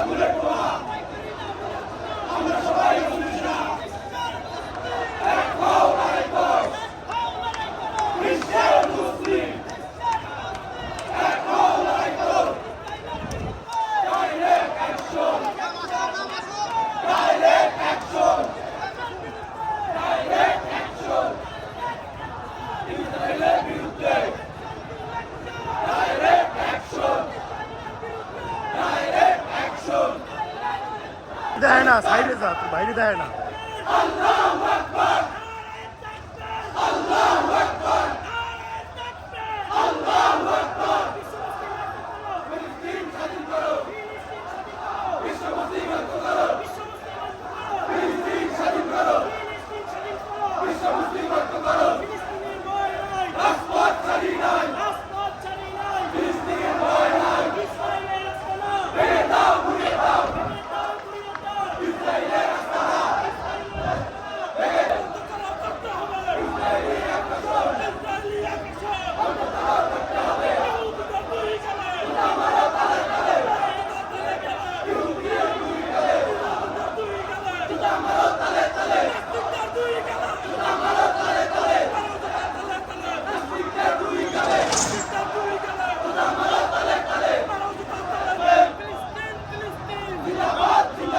Segura com না সাইডে যা বাইরে দেয় না।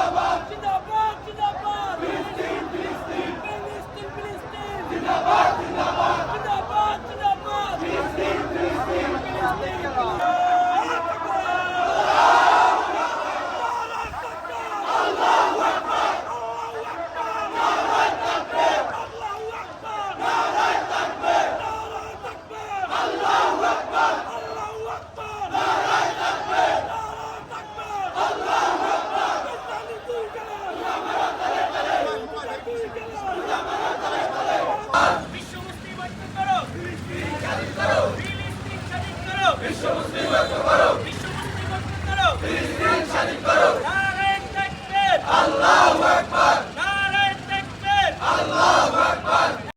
বিশ্ব করো ফিলিস্তিন স্বাধীন করো